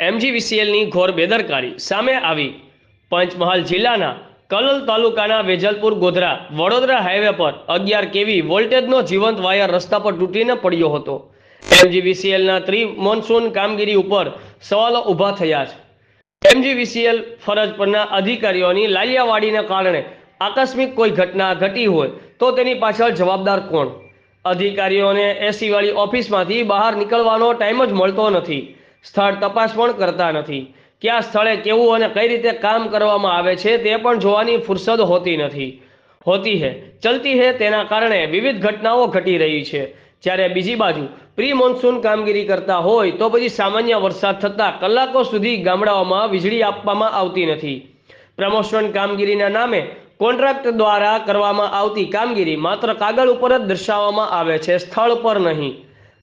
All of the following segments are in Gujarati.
એમજીવીસીએલની ઘોર બેદરકારી સામે આવી. પંચમહાલ જિલ્લાના કલોલ તાલુકાના વેજલપુર ગોધરા વડોદરા હાઈવે પર અગિયાર કેવી વોલ્ટેજનો જીવંત વાયર રસ્તા પર તૂટીને પડ્યો હતો. એમજીવીસીએલના ત્રિ મોન્સૂન કામગીરી ઉપર સવાલો ઊભા થયા છે. એમજીવીસીએલ ફરજ પરના અધિકારીઓની લાલિયાવાડીને કારણે આકસ્મિક કોઈ ઘટના ઘટી હોય તો તેની પાછળ જવાબદાર કોણ? અધિકારીઓને એસીવાળી ઓફિસમાંથી બહાર નીકળવાનો ટાઈમ જ મળતો નથી. સ્થળ તપાસ પણ કરતા નથી. કયા સ્થળે કેવું અને કઈ રીતે કામ કરવામાં આવે છે તે પણ જોવાની ફુરસદ હોતી નથી. હોતી હે, ચલતી હે તેના કારણે વિવિધ ઘટનાઓ ઘટી રહી છે. જ્યારે બીજી બાજુ પ્રી મોન્સૂન કામગીરી કરતા હોય તો પછી સામાન્ય વરસાદ થતાં કલાકો સુધી ગામડાઓમાં વીજળી આપવામાં આવતી નથી. પ્રમોશન કામગીરીના નામે કોન્ટ્રાક્ટ દ્વારા કરવામાં આવતી કામગીરી માત્ર કાગળ ઉપર જ દર્શાવવામાં આવે છે, સ્થળ પર નહીં.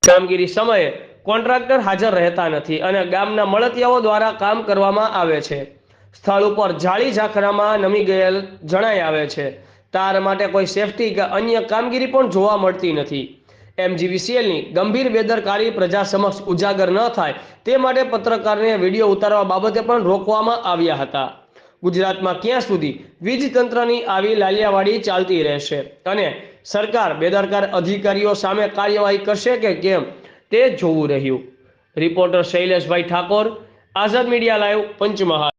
કામગીરી સમયે કોન્ટ્રાક્ટર હાજર રહેતા નથી અને ગામના મળતિયાઓ દ્વારા કામ કરવામાં આવે છે. સ્થળ ઉપર જાળી ઝાખરામાં નમી ગયેલ જણાઈ આવે છે. તાર માટે કોઈ સેફટી કે અન્ય કામગીરી પણ જોવા મળતી નથી. એમજીવીસીએલની ગંભીર બેદરકારી પ્રજા સમક્ષ ઉજાગર ન થાય તે માટે પત્રકારને વીડિયો ઉતારવા બાબતે પણ રોકવામાં આવ્યા હતા. ગુજરાતમાં ક્યાં સુધી વીજ તંત્રની આવી લાલિયાવાડી ચાલતી રહેશે? અને સરકાર, બેદરકાર અધિકારીઓ સામે કાર્યવાહી કરશે કે કેમ? તે જોવું રહ્યું. રિપોર્ટર શૈલેષભાઈ ઠાકોર આઝાદ મીડિયા લાઈવ પંચમહાલ.